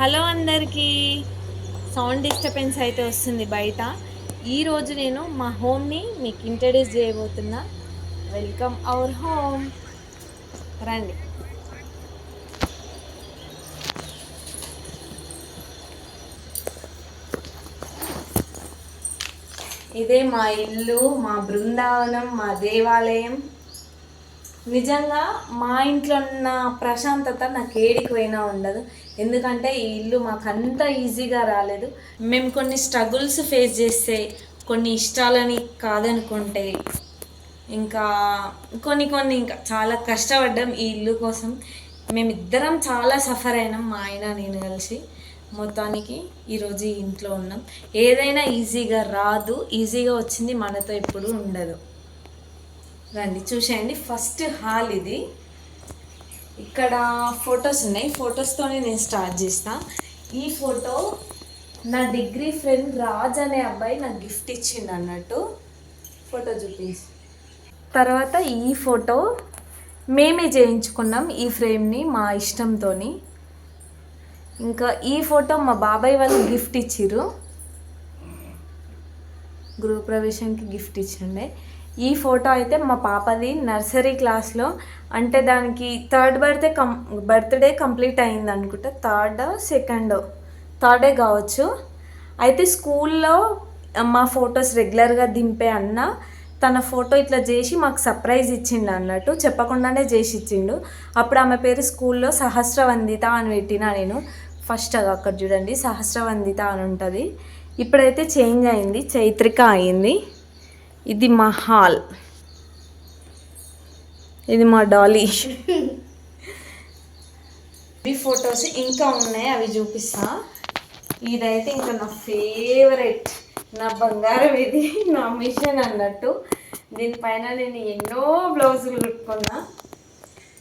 Hello అందరికీ. Sound disturbance అయితే వస్తుంది బయట. ఈరోజు నేను మా హోమ్ని మీకు ఇంట్రడ్యూస్ చేయబోతున్నా. Welcome our home. రండి. ఇదే మా ఇల్లు మా బృందావనం మా దేవాలయం. నిజంగా మా ఇంట్లో ఉన్న ప్రశాంతత నాకు ఏడికి పోయినా ఉండదు. ఎందుకంటే ఈ ఇల్లు మాకు అంత ఈజీగా రాలేదు. మేము కొన్ని స్ట్రగుల్స్ ఫేస్ చేస్తే కొన్ని ఇష్టాలని కాదనుకుంటే ఇంకా కొన్ని కొన్ని ఇంకా చాలా కష్టపడ్డాం ఈ ఇల్లు కోసం. మేమిద్దరం చాలా సఫర్ అయినాం మా ఆయన నేను కలిసి. మొత్తానికి ఈరోజు ఇంట్లో ఉన్నాం. ఏదైనా ఈజీగా రాదు ఈజీగా వచ్చింది మనతో ఎప్పుడు ఉండదు. రండి చూసేయండి. ఫస్ట్ హాల్ ఇది. ఇక్కడ ఫొటోస్ ఉన్నాయి. ఫొటోస్తోనే నేను స్టార్ట్ చేస్తా. ఈ ఫోటో నా డిగ్రీ ఫ్రెండ్ రాజ్ అనే అబ్బాయి నాకు గిఫ్ట్ ఇచ్చిండు అన్నట్టు. ఫోటో చూపించి. తర్వాత ఈ ఫోటో మేమే చేయించుకున్నాం ఈ ఫ్రేమ్ని మా ఇష్టంతో ఇంకా ఈ ఫోటో మా బాబాయ్ వాళ్ళు గిఫ్ట్ ఇచ్చిర్రు. గృహప్రవేశానికి గిఫ్ట్ ఇచ్చిండే. ఈ ఫోటో అయితే మా పాపది నర్సరీ క్లాస్లో. అంటే దానికి third birthday come birthday complete అయింది అనుకుంటా. థర్డ్ సెకండ్ థర్డే కావచ్చు. అయితే స్కూల్లో మా ఫొటోస్ రెగ్యులర్గా దింపే అన్న తన ఫోటో ఇట్లా చేసి మాకు సర్ప్రైజ్ ఇచ్చిండు అన్నట్టు. చెప్పకుండానే చేసి ఇచ్చిండు. అప్పుడు ఆమె పేరు స్కూల్లో సహస్రవందిత అని పెట్టిన నేను. ఫస్ట్ అది అక్కడ చూడండి సహస్రవందిత అని ఉంటుంది. ఇప్పుడైతే చేంజ్ అయింది చైత్రిక అయింది. ఇది మా హాల్. ఇది మా డాలీ. ఈ ఫొటోస్ ఇంకా ఉన్నాయి అవి చూపిస్తా. ఇదైతే ఇంకా నా ఫేవరెట్ నా బంగారం ఇది నా మిషన్ అన్నట్టు. దీనిపైన నేను ఎన్నో బ్లౌజులు కుట్టుకున్నా.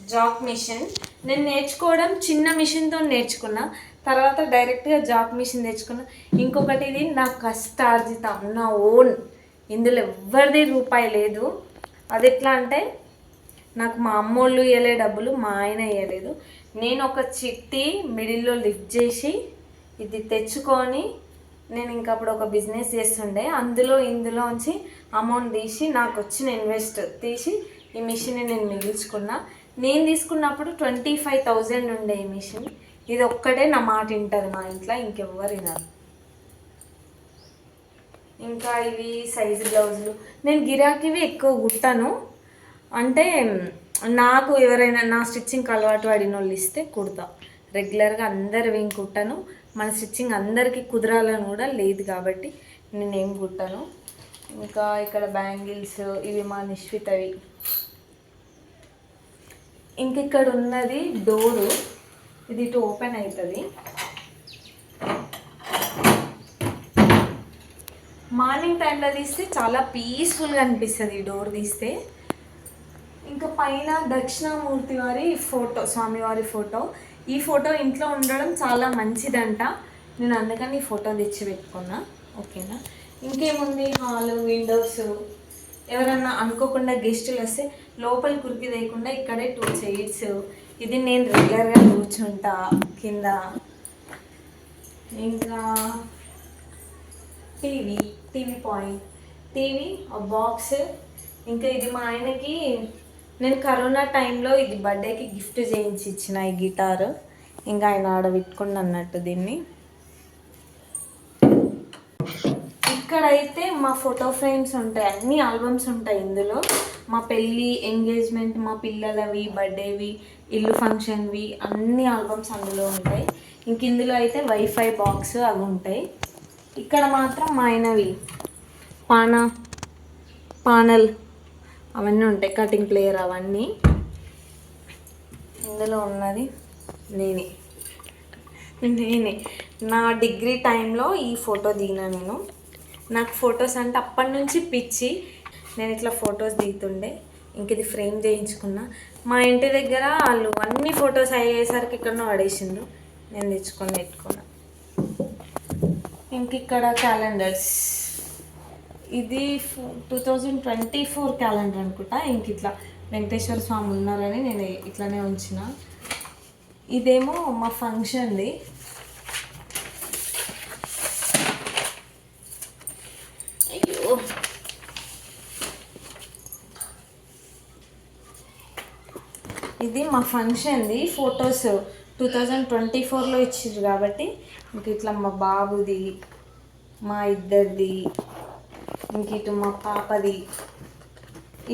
Jack machine. నేను నేర్చుకోవడం చిన్న మిషన్తో నేర్చుకున్నా. తర్వాత డైరెక్ట్గా జాక్ మిషన్ తెచ్చుకున్నా. ఇంకొకటి ఇది నా కష్టార్జితం నా ఓన్. ఇందులో ఎవ్వరిది రూపాయి లేదు. అది ఎట్లా అంటే నాకు మా అమ్మోళ్ళు ఇవ్వలే డబ్బులు మా ఆయన ఇవ్వలేదు నేను ఒక చిట్టి మిడిల్లో లిఫ్ట్ చేసి ఇది తెచ్చుకొని నేను ఇంకా అప్పుడు ఒక బిజినెస్ చేస్తుండే. అందులో ఇందులోంచి అమౌంట్ తీసి నాకు వచ్చిన ఇన్వెస్ట్ తీసి ఈ మిషన్ నేను మిగిల్చుకున్నా. నేను తీసుకున్నప్పుడు ట్వంటీ ఫైవ్ థౌజండ్ ఉండే ఈ మిషన్. ఇది ఒక్కటే నా మాట వింటుంది మా ఇంట్లో ఇంకెవ్వరు వినరు ఇంకా ఇవి సైజు బ్లౌజులు. నేను గిరాకీవి ఎక్కువ కుట్టాను. అంటే నాకు ఎవరైనా నా స్టిచ్చింగ్ అలవాటు పడిన వాళ్ళు ఇస్తే కుడతా. రెగ్యులర్గా అందరివి ఏం కుట్టాను. మన స్టిచ్చింగ్ అందరికీ కుదరాలని కూడా లేదు కాబట్టి నేను ఏం కుట్టాను. ఇంకా ఇక్కడ బ్యాంగిల్స్ ఇవి మా నిశ్వితవి ఇంక ఇక్కడ ఉన్నది డోరు. ఇది ఇటు ఓపెన్ అవుతుంది మార్నింగ్ టైంలో తీస్తే చాలా పీస్ఫుల్గా అనిపిస్తుంది ఈ డోర్ తీస్తే. ఇంకా పైన దక్షిణామూర్తి వారి ఫోటో స్వామివారి ఫోటో. ఈ ఫోటో ఇంట్లో ఉండడం చాలా మంచిదంట. నేను అందుకని ఈ ఫోటో తెచ్చి పెట్టుకున్నా. ఓకేనా? ఇంకేముంది? హాల్ విండోస్ ఎవరన్నా అనుకోకుండా గెస్టులు వస్తే లోపల కురికి లేకుండా ఇక్కడే టూ చైర్స్ ఇది నేను రెగ్యులర్గా కూర్చుంటా కింద. ఇంకా టీవీ. టీవీ పాయింట్ టీవీ ఆ బాక్స్ ఇంకా ఇది మా ఆయనకి నేను కరోనా టైంలో ఇది బర్త్డేకి గిఫ్ట్ చేయించి ఇచ్చిన ఈ గిటార్. ఇంకా ఆయన ఆడ పెట్టుకుని అన్నట్టు దీన్ని. ఇక్కడైతే మా ఫోటో ఫ్రేమ్స్ ఉంటాయి అన్ని ఆల్బమ్స్ ఉంటాయి ఇందులో. మా పెళ్ళి ఎంగేజ్మెంట్ మా పిల్లలవి బర్త్డేవి ఇల్లు ఫంక్షన్వి అన్ని ఆల్బమ్స్ అందులో ఉంటాయి. ఇంక ఇందులో అయితే వైఫై బాక్స్ అవి ఉంటాయి. ఇక్కడ మాత్రం మా ఆయనవి. పాన పానల్ అవన్నీ ఉంటాయి కటింగ్ ప్లేయర్ అవన్నీ. ఇందులో ఉన్నది నేనే. నేనే. నా డిగ్రీ టైంలో ఈ ఫోటో దిగిన నేను. నాకు ఫొటోస్ అంటే అప్పటి నుంచి పిచ్చి. నేను ఇట్లా ఫొటోస్ దిగుతుండే. ఇంక ఇది ఫ్రేమ్ చేయించుకున్నా. మా ఇంటి దగ్గర వాళ్ళు అన్ని ఫొటోస్ అయ్యేసరికి ఇక్కడ పడేసిండ్రు. నేను తెచ్చుకొని పెట్టుకున్నా. ఇంక ఇక్కడ క్యాలెండర్స్ ఇది two thousand twenty four calendar అనుకుంటా. ఇంక ఇట్లా వెంకటేశ్వర స్వామి ఉన్నారని నేను ఇట్లానే ఉంచిన. ఇదేమో మా ఫంక్షన్ది అయ్యో. ఇది మా ఫంక్షన్ది ఫొటోస్ టూ థౌజండ్ ట్వంటీ ఫోర్లో ఇచ్చారు కాబట్టి ఇంక ఇట్లా మా బాబుది మా ఇద్దరిది ఇంక ఇటు మా పాపది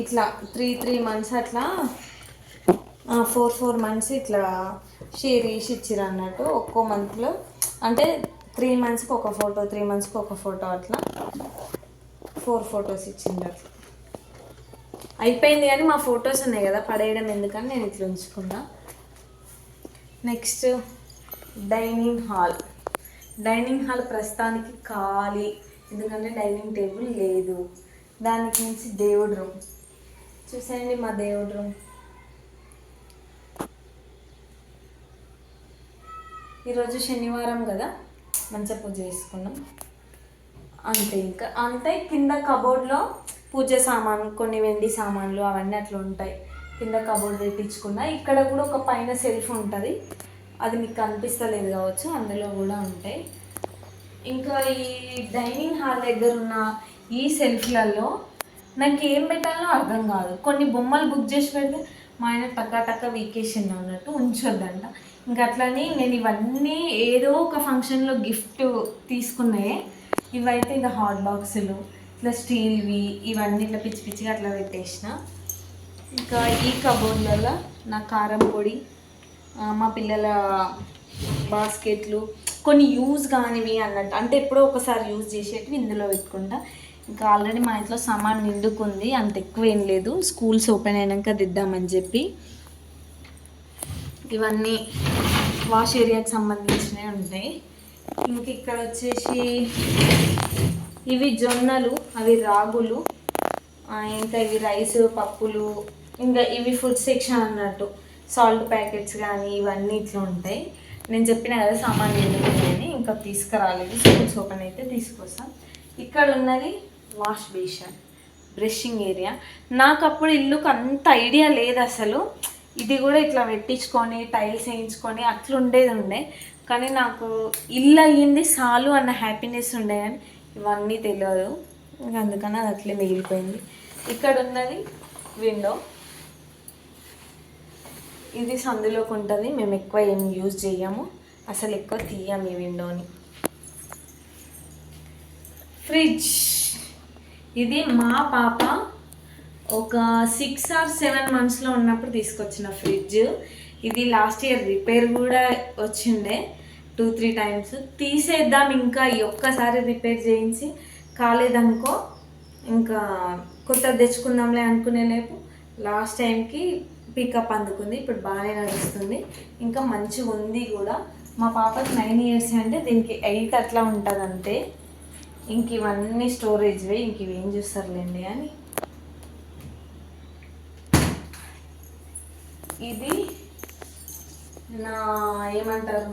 ఇట్లా త్రీ త్రీ మంత్స్ అట్లా ఫోర్ ఫోర్ మంత్స్ ఇట్లా షేర్ చేసి ఇచ్చిర్రు అన్నట్టు ఒక్కో మంత్లో అంటే త్రీ మంత్స్కి ఒక ఫోటో త్రీ మంత్స్కి ఒక ఫోటో అట్లా ఫోర్ ఫొటోస్ ఇచ్చిండ్రు అట్లా. అయిపోయింది కానీ మా ఫొటోస్ ఉన్నాయి కదా పడేయడం ఎందుకని నేను ఇట్లా ఉంచుకున్నా. Next dining hall. Dining hall ప్రస్తుతానికి ఖాళీ. ఎందుకంటే డైనింగ్ టేబుల్ లేదు. దానికి మించి దేవుడు రూమ్. చూసేయండి మా దేవుడు రూమ్. ఈరోజు శనివారం కదా. మంచిగా పూజ చేసుకున్నాం. అంతే ఇంకా. అంతే. కింద కబోర్డ్లో పూజ సామాన్ కొన్ని వెండి సామాన్లు అవన్నీ అట్లా ఉంటాయి. కింద కబోర్డ్ పెట్టించుకున్నా. ఇక్కడ కూడా ఒక పైన సెల్ఫ్ ఉంటుంది. అది మీకు కనిపిస్తలేదు కావచ్చు అందులో కూడా ఉంటాయి. ఇంకా ఈ డైనింగ్ హాల్ దగ్గర ఉన్న ఈ సెల్ఫ్లలో నాకు ఏం పెట్టాలో అర్థం కాదు. కొన్ని బొమ్మలు బుక్ చేసి పెడితే మా ఆయన టక్క టక్క వీకేషన్ అన్నట్టు ఉంచొద్దంట. ఇంకా అట్లని నేను ఇవన్నీ ఏదో ఒక ఫంక్షన్లో గిఫ్ట్ తీసుకున్నాయే ఇవైతే ఇంకా హాట్ బాక్సులు ఇట్లా స్టీల్వి ఇవన్నీ ఇట్లా పిచ్చి పిచ్చిగా అట్లా పెట్టేసిన. ఇంకా ఈ కబోర్డ్లలో నా కారం పొడి మా పిల్లల బాస్కెట్లు కొన్ని యూజ్ కానివి అన్నట్టు. అంటే ఎప్పుడో ఒకసారి యూజ్ చేసేటివి ఇందులో పెట్టుకుంటా. ఇంకా ఆల్రెడీ మా ఇంట్లో సామాన్ నిండుకుంది అంత ఎక్కువ ఏం లేదు. స్కూల్స్ ఓపెన్ అయినాక దిద్దామని చెప్పి ఇవన్నీ వాష్ ఏరియాకి సంబంధించినవి ఉంటాయి. ఇంక ఇక్కడ వచ్చేసి ఇవి జొన్నలు అవి రాగులు ఇంకా ఇవి రైస్ పప్పులు ఇంకా ఇవి ఫుడ్ సెక్షన్ అన్నట్టు. సాల్ట్ ప్యాకెట్స్ కానీ ఇవన్నీ ఇట్లా ఉంటాయి. నేను చెప్పిన కదా సామాన్ ఎందుకున్నాయని ఇంకా తీసుకురాలేదు. స్కూల్స్ ఓపెన్ అయితే తీసుకొస్తాం. ఇక్కడ ఉన్నది వాష్ బేషన్ బ్రషింగ్ ఏరియా నాకు అప్పుడు ఇల్లుకు అంత ఐడియా లేదు అసలు. ఇది కూడా ఇట్లా పెట్టించుకొని టైల్స్ వేయించుకొని అట్లా ఉండేది ఉండే. కానీ నాకు ఇల్లు అయ్యింది చాలు అన్న హ్యాపీనెస్ ఉండే కానీ ఇవన్నీ తెలియదు. అందుకని అది అట్లే మిగిలిపోయింది. ఇక్కడ ఉన్నది విండో ఇది సందులోకి ఉంటుంది. మేము ఎక్కువ ఏం యూజ్ చేయము అసలు ఎక్కువ తీయం ఈ విండోని ఫ్రిడ్జ్ ఇది మా పాప ఒక సిక్స్ ఆర్ సెవెన్ మంత్స్లో ఉన్నప్పుడు తీసుకొచ్చిన ఫ్రిడ్జ్ ఇది లాస్ట్ ఇయర్ రిపేర్ కూడా వచ్చిండే టూ త్రీ టైమ్స్ తీసేద్దాం ఇంకా ఈ ఒక్కసారి రిపేర్ చేయించి కాలేదనుకో ఇంకా కొత్తది తెచ్చుకుందాంలే అనుకునే లేపు. లాస్ట్ టైంకి పికప్ అందుకుంది. ఇప్పుడు బాగానే నడుస్తుంది. ఇంకా మంచిగా ఉంది కూడా. మా పాపకి నైన్ ఇయర్స్ అంటే దీనికి ఎయిట్ అట్లా ఉంటుంది అంతే ఇంక ఇవన్నీ స్టోరేజ్వే ఇంక ఇవేం చూస్తారులేండి అని. ఇది నా ఏమంటారు?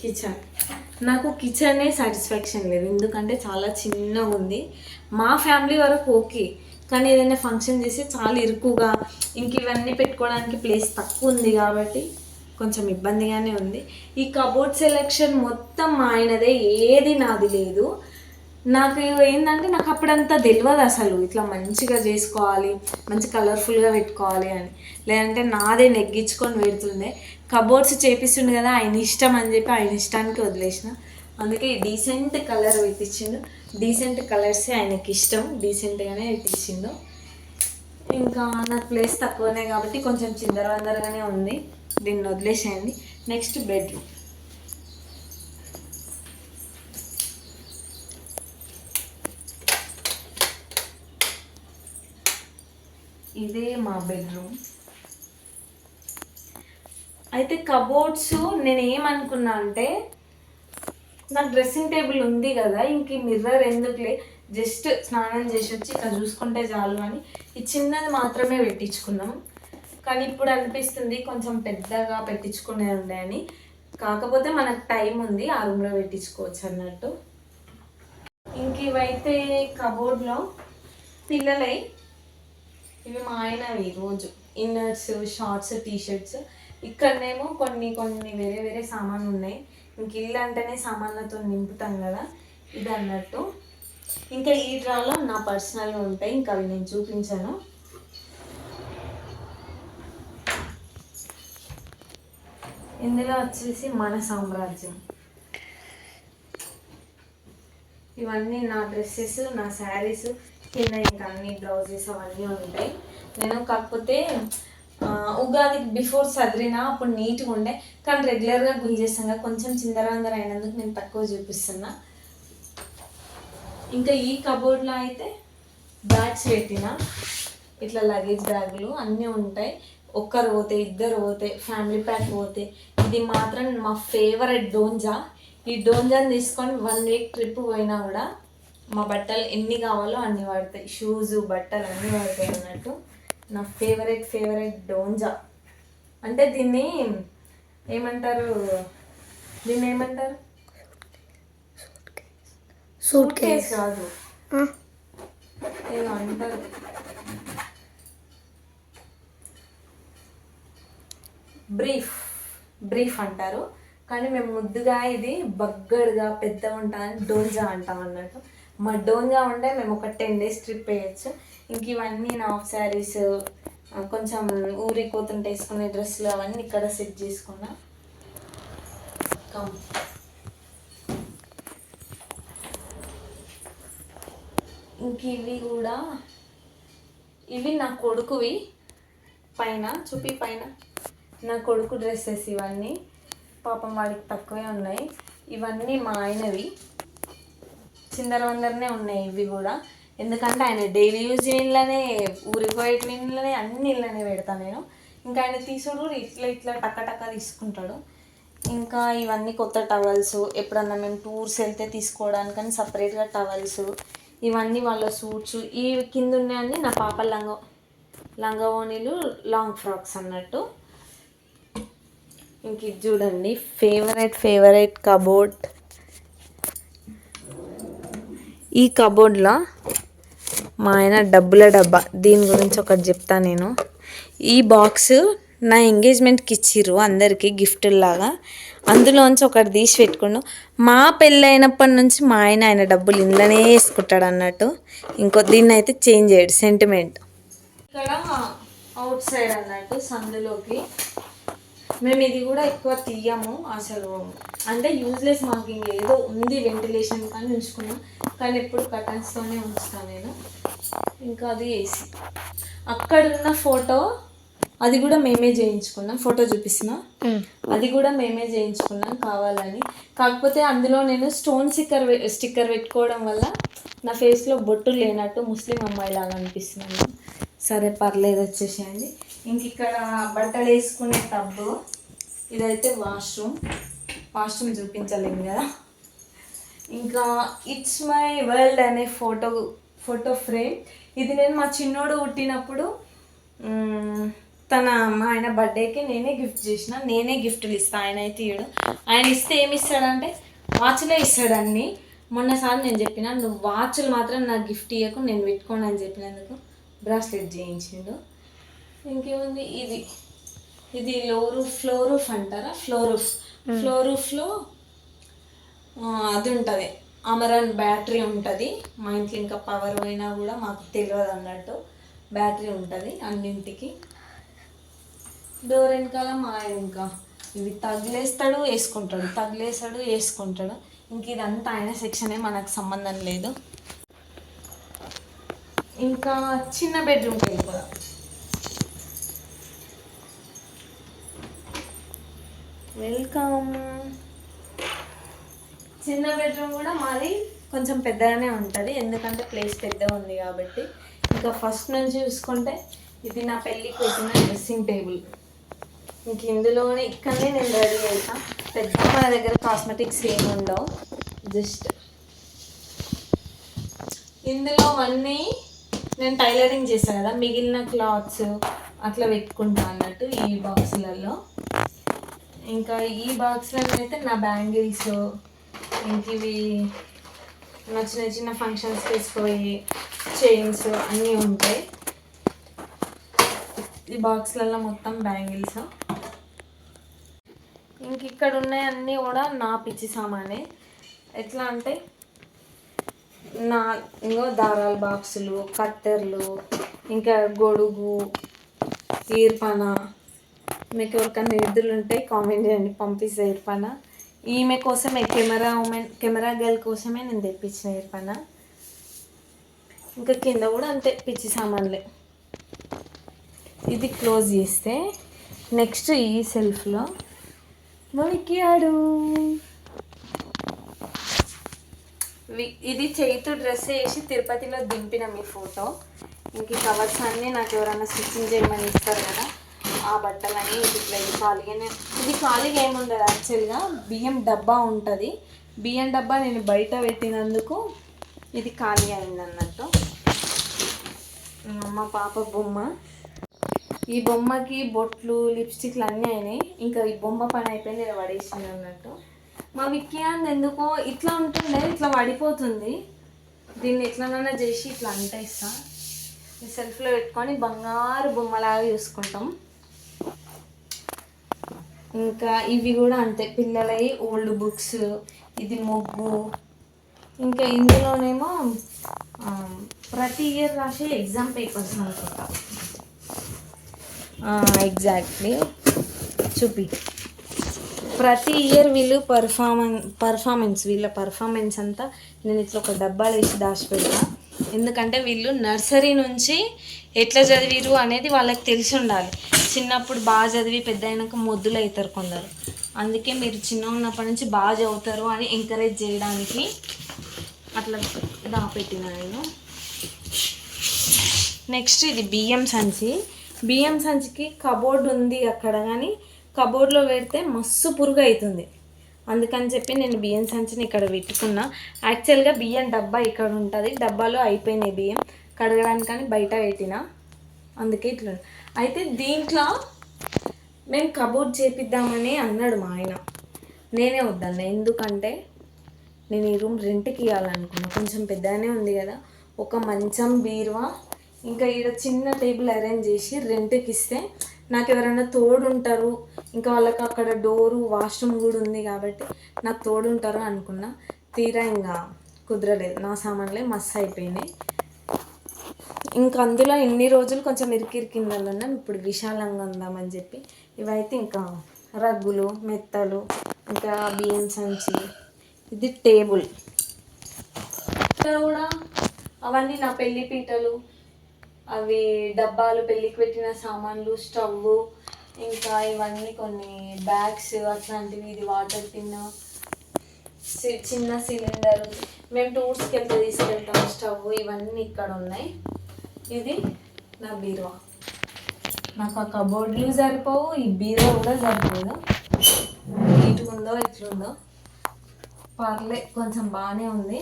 కిచెన్. నాకు కిచెనే సాటిస్ఫాక్షన్ లేదు. ఎందుకంటే చాలా చిన్నగా ఉంది. మా ఫ్యామిలీ వరకు ఓకే. కానీ ఏదైనా ఫంక్షన్ చేసి చాలా ఇరుకుగా ఇంక ఇవన్నీ పెట్టుకోవడానికి ప్లేస్ తక్కువ ఉంది కాబట్టి కొంచెం ఇబ్బందిగానే ఉంది. ఈ కబోర్డ్ సెలెక్షన్ మొత్తం ఆయనదే ఏది నాది లేదు. నాకు ఏంటంటే నాకు అప్పుడంతా తెలియదు అసలు. ఇట్లా మంచిగా చేసుకోవాలి మంచి కలర్ఫుల్గా పెట్టుకోవాలి అని. లేదంటే నాదే నెగ్గించుకొని పెడుతుండే. కబోర్డ్స్ చేపిస్తుండే కదా ఆయన ఇష్టం అని చెప్పి ఆయన ఇష్టానికి వదిలేసిన. అందుకే డీసెంట్ కలర్ పెట్టించిండు. డీసెంట్ కలర్సే ఆయనకి ఇష్టం. డీసెంట్గానే పెట్టించిండు ఇంకా నాకు ప్లేస్ తక్కువనే కాబట్టి కొంచెం చిందరవందరగానే ఉంది. దీన్ని వదిలేసేయండి. నెక్స్ట్ బెడ్రూమ్ ఇదే మా బెడ్రూమ్ అయితే కబోర్డ్స్ నేను ఏమనుకున్నా అంటే నాకు డ్రెస్సింగ్ టేబుల్ ఉంది కదా ఇంక మిర్రర్ ఎందుకులే? జస్ట్ స్నానం చేసి వచ్చి ఇక్కడ చూసుకుంటే చాలు అని ఈ చిన్నది మాత్రమే పెట్టించుకున్నాం. కానీ ఇప్పుడు అనిపిస్తుంది కొంచెం పెద్దగా పెట్టించుకునే ఉండే అని. కాకపోతే మనకు టైం ఉంది ఆ రూమ్లో పెట్టించుకోవచ్చు అన్నట్టు. ఇంక ఇవైతే కబోర్డ్లో పిల్లలై ఇవి మా ఆయనవి రోజు. ఇన్నర్స్ షార్ట్స్ టీ షర్ట్స్ ఇక్కడనేమో కొన్ని కొన్ని వేరే వేరే సామాన్లు ఉన్నాయి ఇంక ఇల్లు అంటేనే సామాన్లతో నింపుతాం కదా ఇది అన్నట్టు. ఇంకా ఈ డ్రాలో నా పర్సనల్గా ఉంటాయి ఇంకా అవి నేను చూపించాను. ఇందులో వచ్చేసి మన సామ్రాజ్యం. ఇవన్నీ నా డ్రెస్సెస్ నా శారీస్ కింద ఇంకా అన్ని బ్లౌజెస్ అవన్నీ ఉంటాయి. నేను కాకపోతే ఉగాదికి బిఫోర్ సదిరినా అప్పుడు నీట్గా ఉండే కానీ రెగ్యులర్గా గుంజేస్తాం కదా కొంచెం చిందరాందర అయినందుకు నేను తక్కువ చూపిస్తున్నా. ఇంకా ఈ కబోర్డ్లో అయితే బ్యాగ్స్ పెట్టిన. ఇట్లా లగేజ్ బ్యాగులు అన్నీ ఉంటాయి. ఒక్కరు పోతే ఇద్దరు పోతే ఫ్యామిలీ ప్యాక్ పోతే. ఇది మాత్రం మా ఫేవరెట్ డోంజా. ఈ డోంజాని తీసుకొని వన్ వీక్ ట్రిప్ పోయినా కూడా మా బట్టలు ఎన్ని కావాలో అన్ని పడతాయి. షూస్ బట్టలు అన్నీ పడతాయి అన్నట్టు. నా ఫేవరెట్ ఫేవరెట్ డోంజా. అంటే దీన్ని ఏమంటారు? దీన్ని ఏమంటారు? సూట్ కేస్ కాదు. ఏదో అంటారు. బ్రీఫ్. బ్రీఫ్ అంటారు. కానీ మేము ముద్దుగా ఇది బగ్గడుగా పెద్ద ఉంటామని డోంజా అంటాం అన్నట్టు. మా డోన్గా ఉంటే మేము ఒక టెన్ డేస్ ట్రిప్ వేయచ్చు. ఇంక ఇవన్నీ నా ఆఫ్ శారీస్ కొంచెం ఊరికి పోతుంటే వేసుకునే డ్రెస్సులు అవన్నీ ఇక్కడ సెట్ చేసుకున్నా. కమ్ ఇంక ఇవి కూడా ఇవి నా కొడుకువి పైన చూపి పైన. నా కొడుకు డ్రెస్సెస్ ఇవన్నీ. పాపం వాడికి తక్కువే ఉన్నాయి. ఇవన్నీ మా ఆయనవి. చిందర వందరనే ఉన్నాయి ఇవి కూడా. ఎందుకంటే ఆయన డైలీ యూజ్ ఇంట్లోనే ఊరికి పోయేటి అన్ని ఇళ్ళనే పెడతాను నేను. ఇంకా ఆయన తీసుడు ఇట్లా ఇట్లా టక్క టక్క తీసుకుంటాడు. ఇంకా ఇవన్నీ కొత్త టవల్స్ ఎప్పుడన్నా మేము టూర్స్ వెళ్తే తీసుకోవడానికని సపరేట్గా టవల్స్ ఇవన్నీ వాళ్ళ సూట్స్ ఈ కింద ఉన్నాయన్నీ నా పాప లంగ లంగవోణీలు లాంగ్ ఫ్రాక్స్ అన్నట్టు. ఇంక ఇది చూడండి ఫేవరెట్ ఫేవరెట్ కబోర్డ్. ఈ కబోర్డ్లో మా ఆయన డబ్బుల డబ్బా. దీని గురించి ఒకటి చెప్తా నేను. ఈ బాక్స్ నా ఎంగేజ్మెంట్కి ఇచ్చిర్రు అందరికీ గిఫ్ట్ లాగా. అందులోంచి ఒకటి తీసి పెట్టుకుండు. మా పెళ్ళైనప్పటి నుంచి మా ఆయన ఆయన డబ్బులు ఇంట్లోనే వేసుకుంటాడు అన్నట్టు. ఇంకో దీన్ని అయితే చేంజ్ చేయడు సెంటిమెంట్ ఇక్కడ అవుట్ సైడ్ అన్నట్టు సందులోకి మేము ఇది కూడా ఎక్కువ తీయము. అసలు అంటే యూజ్లెస్ మాకు ఇంకేదో ఉంది వెంటిలేషన్ కానీ ఉంచుకున్నాం. కానీ ఎప్పుడు కర్టన్స్తోనే ఉంచుతాను నేను. ఇంకా అది ఏసీ అక్కడ ఉన్న ఫోటో అది కూడా మేమే చేయించుకున్నాం. ఫోటో చూపిస్తున్నా. అది కూడా మేమే చేయించుకున్నాం కావాలని. కాకపోతే అందులో నేను స్టోన్ స్టిక్కర్ స్టిక్కర్ పెట్టుకోవడం వల్ల నా ఫేస్లో బొట్టు లేనట్టు ముస్లిం అమ్మాయి లాగా అనిపిస్తున్నాను సరే పర్లేదు వచ్చేసేయండి. ఇంక ఇక్కడ బట్టలు వేసుకునే టబ్బు ఇదైతే వాష్రూమ్. వాష్రూమ్ చూపించలేము కదా. ఇంకా ఇట్స్ మై వరల్డ్ అనే ఫోటో ఫోటో ఫ్రేమ్. ఇది నేను మా చిన్నోడు పుట్టినప్పుడు తన మా ఆయన బర్త్డేకి నేనే గిఫ్ట్ చేసిన. నేనే గిఫ్ట్లు ఇస్తాను ఆయన అయితే ఇయ్యడు. ఆయన ఇస్తే ఏమి ఇస్తాడంటే వాచ్లే ఇస్తాడు అన్ని. మొన్నసారి నేను చెప్పిన నువ్వు వాచ్లు మాత్రం నాకు గిఫ్ట్ ఇవ్వకు నేను పెట్టుకోను అని చెప్పినందుకు బ్రాస్లెట్ చేయించిండు. ఇంకేముంది? ఇది. ఇది లో రూఫ్ ఫ్లో రూఫ్ అంటారా? ఫ్లో రూఫ్ ఫ్లో రూఫ్లో అది ఉంటుంది. అమరన్ బ్యాటరీ ఉంటుంది. మా ఇంట్లో ఇంకా పవర్ పోయినా కూడా మాకు తెలియదు అన్నట్టు బ్యాటరీ ఉంటుంది అన్నింటికి. డోర్ వెనకాల మా ఆయన ఇంకా. ఇవి తగిలేస్తాడు వేసుకుంటాడు. తగిలేస్తాడు వేసుకుంటాడు. ఇంక ఇదంతా ఆయన సెక్షనే మనకు సంబంధం లేదు. ఇంకా చిన్న బెడ్రూమ్కి వెళ్ళిపోదాం. వెల్కమ్. చిన్న బెడ్రూమ్ కూడా మాది కొంచెం పెద్దగానే ఉంటుంది. ఎందుకంటే ప్లేస్ పెద్దగా ఉంది కాబట్టి. ఇంకా ఫస్ట్ నుంచి చూసుకుంటే ఇది నా పెళ్ళికి పెట్టిన డ్రెస్సింగ్ టేబుల్. ఇంక ఇందులోనే ఇక్కడనే నేను రెడీ అవుతా పెద్ద మన దగ్గర కాస్మెటిక్స్ ఏమి ఉండవు. జస్ట్ ఇందులో అన్నీ నేను టైలరింగ్ చేశాను కదా. మిగిలిన క్లాత్స్ అట్లా పెట్టుకుంటా అన్నట్టు ఈ బాక్సులలో. ఇంకా ఈ బాక్స్లలో అయితే నా బ్యాంగిల్స్ ఇంక ఇవి నా చిన్న చిన్న ఫంక్షన్స్ తీసుకుపోయి చైన్స్ అన్నీ ఉంటాయి. ఈ బాక్స్లలో మొత్తం బ్యాంగిల్స్. ఇంక ఇక్కడ ఉన్నాయన్నీ కూడా నా పిచ్చి సామానే. ఎట్లా అంటే నా ఇంకో దారాల బాక్సులు కత్తెర్లు ఇంకా గొడుగు ఈర్పన మీకు ఎవరికన్నా నిధులు ఉంటే కామెంట్ చేయండి పంపిస్తే ఈర్పన ఈమె కోసమే కెమెరా ఉమెన్ కెమెరా గర్ల్ కోసమే నేను తెప్పించిన ఈర్పన ఇంకా కింద కూడా అంతే పిచ్చి సామాన్లే. ఇది క్లోజ్ చేస్తే నెక్స్ట్ ఈ సెల్ఫ్లో మొలికాడు వి- ఇది చేతు డ్రెస్ వేసి తిరుపతిలో దింపిన మీ ఫోటో. ఇంక కవర్స్ అన్నీ నాకు ఎవరైనా స్టిచ్చింగ్ చేయమని ఇస్తారు కదా. ఆ బట్టలన్నీ ఇట్లా ఇది ఖాళీగానే ఇది ఖాళీగా ఏముండదు యాక్చువల్గా బియ్యం డబ్బా ఉంటుంది. బియ్యం డబ్బా నేను బయట పెట్టినందుకు ఇది ఖాళీ అయింది అన్నట్టు మా పాప బొమ్మ. ఈ బొమ్మకి బొట్లు లిప్స్టిక్లు అన్నీ అయినాయి. ఇంకా ఈ బొమ్మ పని అయిపోయింది ఇలా పడేసింది అన్నట్టు. మా విక్యాన్ ఎందుకో ఇట్లా ఉంటుండే ఇట్లా పడిపోతుంది. దీన్ని ఎట్లనైనా చేసి ఇట్లా అంటేస్తా. ఈ సెల్ఫ్లో పెట్టుకొని బంగారు బొమ్మలాగా చూసుకుంటాం. ఇంకా ఇవి కూడా అంతే. పిల్లలవి ఓల్డ్ బుక్స్ ఇది మొగ్గు. ఇంకా ఇందులోనేమో ప్రతి ఇయర్ రాసే ఎగ్జామ్ పేపర్స్ అనుకుంటా. ఎగ్జాక్ట్లీ చూపి. ప్రతి ఇయర్ వీళ్ళు పర్ఫార్మెన్స్ పర్ఫార్మెన్స్ వీళ్ళ పర్ఫార్మెన్స్ అంతా నేను ఇట్లా ఒక డబ్బాలు వేసి దాచిపెడతా. ఎందుకంటే వీళ్ళు నర్సరీ నుంచి ఎట్లా చదివిరు అనేది వాళ్ళకి తెలిసి ఉండాలి. చిన్నప్పుడు బాగా చదివి పెద్ద అయినాక మొద్దులు అవుతారు కొందరు. అందుకే మీరు చిన్న ఉన్నప్పటి నుంచి బాగా చదువుతారు అని ఎంకరేజ్ చేయడానికి అట్లా దాపెట్టిన నేను. నెక్స్ట్ ఇది బియ్యం సంచి. బియ్యం సంచికి కబోర్డ్ ఉంది అక్కడ కానీ కబోర్డ్లో పెడితే మస్తు పురుగు అవుతుంది అందుకని చెప్పి నేను బియ్యం సంచిని ఇక్కడ పెట్టుకున్నా. యాక్చువల్గా బియ్యం డబ్బా ఇక్కడ ఉంటుంది. డబ్బాలో అయిపోయినాయి బియ్యం. కడగడానికని బయట పెట్టిన. అందుకే ఇట్లా. అయితే దీంట్లో మేము కబోర్డ్ చేపిద్దామని అన్నాడు మా ఆయన. నేనే వద్దన్నా. ఎందుకంటే నేను ఈ రూమ్ రెంట్కి ఇవ్వాలనుకున్నా కొంచెం పెద్దగానే ఉంది కదా. ఒక మంచం బీరువా? ఇంకా ఈడ చిన్న టేబుల్ అరేంజ్ చేసి రెంట్కి ఇస్తే నాకు ఎవరైనా తోడు ఉంటారు ఇంకా వాళ్ళకి అక్కడ డోరు వాష్రూమ్ కూడా ఉంది కాబట్టి నాకు తోడు ఉంటారు అనుకున్నా. తీరా ఇంకా కుదరలేదు. నా సామాన్లే మస్తు అయిపోయినాయి. ఇంకా అందులో ఎన్ని రోజులు కొంచెం ఇరికిరికిందలు ఉన్నాం ఇప్పుడు విశాలంగా ఉందామని చెప్పి. ఇవైతే ఇంకా రగ్గులు మెత్తలు ఇంకా బియ్యం సంచి ఇది టేబుల్. ఇక్కడ కూడా అవన్నీ నా పెళ్ళి పీటలు. అవి డబ్బాలు పెళ్ళికి పెట్టిన సామాన్లు స్టవ్. ఇంకా ఇవన్నీ కొన్ని బ్యాగ్స్ అట్లాంటివి. ఇది వాటర్ టిన్ చిన్న సిలిండర్. మేము టూర్స్కి వెళ్తే తీసుకెళ్తాం స్టవ్ ఇవన్నీ ఇక్కడ ఉన్నాయి. ఇది నా బీరువా. నాకు ఆ కబోర్డ్లు సరిపోవు ఈ బీరువా కూడా సరిపోదు. ఇటుకుందో ఎట్లుందో పర్లే కొంచెం బాగానే ఉంది.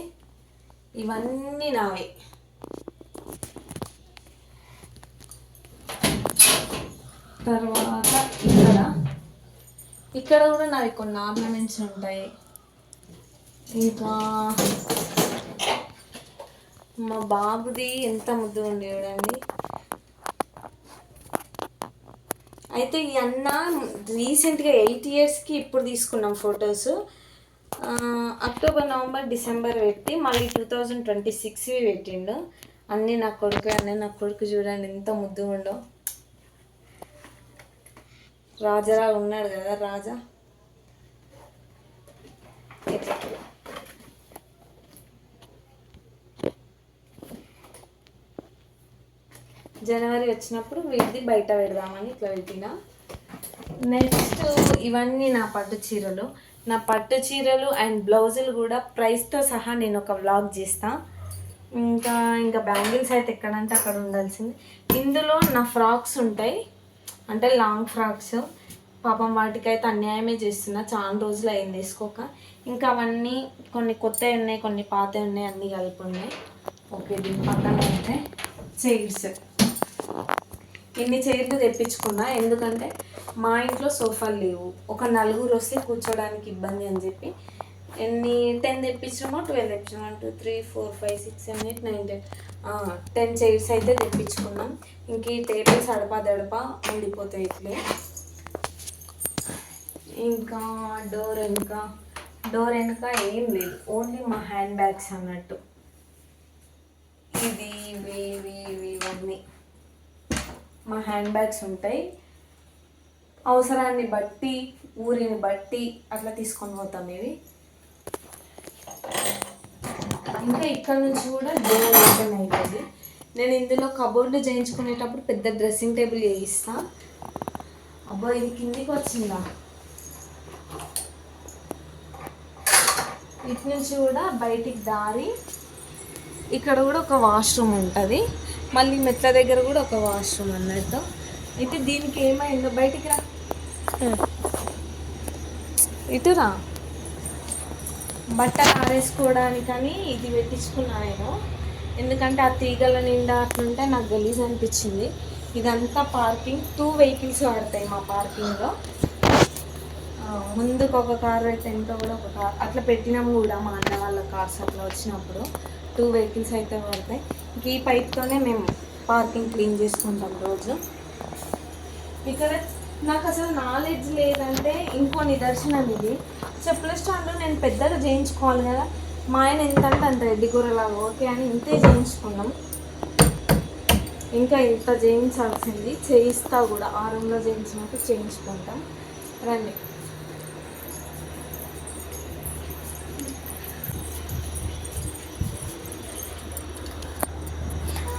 ఇవన్నీ నావే. తర్వాత ఇక్కడ ఇక్కడ కూడా నావి కొన్ని ఆర్నమెంట్స్ ఉంటాయి. ఇంకా మా బాబుది ఎంత ముద్దు ఉంది చూడండి అయితే ఈ అన్న రీసెంట్గా ఎయిట్ ఇయర్స్కి ఇప్పుడు తీసుకున్నాం ఫొటోస్. అక్టోబర్ నవంబర్ డిసెంబర్ పెట్టి మళ్ళీ టూ థౌజండ్ ట్వంటీ సిక్స్వి పెట్టిండు. అన్నీ నా కొడుకు అన్నీ నా కొడుకు చూడండి ఎంత ముద్దుగా ఉండో రాజారా ఉన్నాడు కదా రాజా. ఎట్లా? జనవరి వచ్చినప్పుడు వీటిది బయట పెడదామని ఇట్లా పెట్టిన. నెక్స్ట్ ఇవన్నీ నా పట్టు చీరలు. నా పట్టు చీరలు అండ్ బ్లౌజులు కూడా ప్రైస్తో సహా నేను ఒక వ్లాగ్ చేస్తా. ఇంకా ఇంకా బ్యాంగిల్స్ అయితే ఎక్కడంటే అక్కడ ఉండాల్సింది. ఇందులో నా ఫ్రాక్స్ ఉంటాయి. అంటే లాంగ్ ఫ్రాక్స్. పాపం వాటికైతే అన్యాయమే చేస్తున్నా. చాలా రోజులు అయింది వేసుకోక. ఇంకా అవన్నీ కొన్ని కొత్తవి ఉన్నాయి కొన్ని పాతవి ఉన్నాయి అన్నీ కలిపి ఉన్నాయి. ఓకే దీని పక్కన అయితే చైర్స్. ఇన్ని చైర్లు తెప్పించుకున్నా ఎందుకంటే మా ఇంట్లో సోఫాలు లేవు. ఒక నలుగురు వస్తే కూర్చోడానికి ఇబ్బంది అని చెప్పి ఎన్ని టెన్ తెప్పించినామో twelve తెప్పించాము one two three four five six seven eight nine ten ten chairs అయితే తెప్పించుకున్నాం. ఇంక ఈ టేబుల్స్ అడపా దడప ఉండిపోతాయి ఇట్లే. ఇంకా డోర్ వెనుక డోర్ వెనుక ఏం లేదు. ఓన్లీ మా హ్యాండ్ బ్యాగ్స్ అన్నట్టు. ఇది ఇవి ఇవి ఇవి ఇవన్నీ మా హ్యాండ్ బ్యాగ్స్ ఉంటాయి. అవసరాన్ని బట్టి ఊరిని బట్టి అట్లా తీసుకొని పోతాం ఇవి. ఇంకా ఇక్కడ నుంచి కూడా డోర్ ఓపెన్ అవుతుంది నేను ఇందులో కబోర్డ్ చేయించుకునేటప్పుడు పెద్ద డ్రెస్సింగ్ టేబుల్ చేయిస్తా. అబ్బా ఇది కిందికి వచ్చిందా? ఇటు నుంచి కూడా బయటికి దారి. ఇక్కడ కూడా ఒక వాష్రూమ్ ఉంటుంది. మళ్ళీ మెట్ల దగ్గర కూడా ఒక వాష్రూమ్ అన్నట్టు. అయితే దీనికి ఏమైందో బయటికి రా. ఇటురా బట్టలు ఆరేసుకోవడానికని ఇది పెట్టించుకున్నా నేను. ఎందుకంటే ఆ తీగల నిండా అట్లుంటే నాకు గలీజ్ అనిపించింది. ఇదంతా పార్కింగ్. టూ వెహికల్స్ పడతాయి మా పార్కింగ్లో. ముందుకు ఒక కార్ అయితే ఎంతో కూడా ఒక కార్. అట్లా పెట్టినాము కూడా మా అన్న వాళ్ళ కార్స్ అట్లా వచ్చినప్పుడు. టూ వెహికల్స్ అయితే పడతాయి ఈ పైప్తోనే మేము పార్కింగ్ క్లీన్ చేసుకుంటాం రోజు. ఇక్కడ నాకు అసలు నాలెడ్జ్ లేదంటే ఇంకో నిదర్శనం ఇది. చెప్పుల స్టాండ్ నేను పెద్దగా చేయించుకోవాలి కదా. మా ఆయన ఎంతంటే అంత రెడ్డి కూరలాగా ఓకే అని ఇంతే చేయించుకున్నాం. ఇంకా ఇంత చేయించాల్సింది చేయిస్తా కూడా. ఆ రూమ్లో చేయించినట్టు చేయించుకుంటాం. రండి.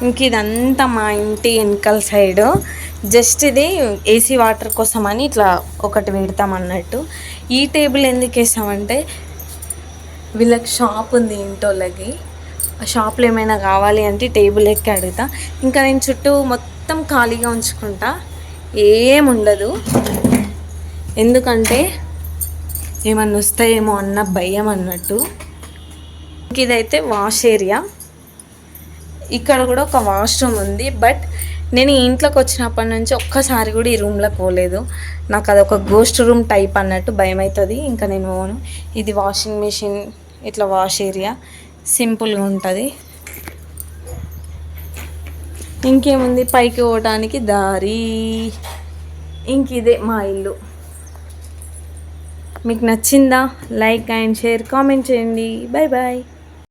ఇంక ఇదంతా మా ఇంటి వెనకాల సైడు. జస్ట్ ఇది ఏసీ వాటర్ కోసం అని ఇట్లా ఒకటి పెడతాం అన్నట్టు. ఈ టేబుల్ ఎందుకు వేసామంటే వీళ్ళకి షాప్ ఉంది ఇంటోళ్ళకి ఆ షాప్లో ఏమైనా కావాలి అంటే టేబుల్ ఎక్కి అడుగుతా. ఇంకా నేను చుట్టూ మొత్తం ఖాళీగా ఉంచుకుంటా. ఏముండదు ఎందుకంటే ఏమన్నా వస్తాయేమో అన్న భయం అన్నట్టు. ఇంక ఇదైతే వాష్ ఏరియా. ఇక్కడ కూడా ఒక వాష్రూమ్ ఉంది బట్ నేను ఇంట్లోకి వచ్చినప్పటి నుంచి ఒక్కసారి కూడా ఈ రూమ్లోకి పోలేదు. నాకు అది ఒక గోస్ట్ రూమ్ టైప్ అన్నట్టు భయం అవుతుంది ఇంకా నేను పోను. ఇది వాషింగ్ మిషన్ ఇట్లా వాష్ ఏరియా సింపుల్గా ఉంటుంది. ఇంకేముంది? పైకి పోవడానికి దారి. ఇంక ఇదే మా ఇల్లు. మీకు నచ్చిందా? లైక్ అండ్ షేర్ కామెంట్ చేయండి. Bye bye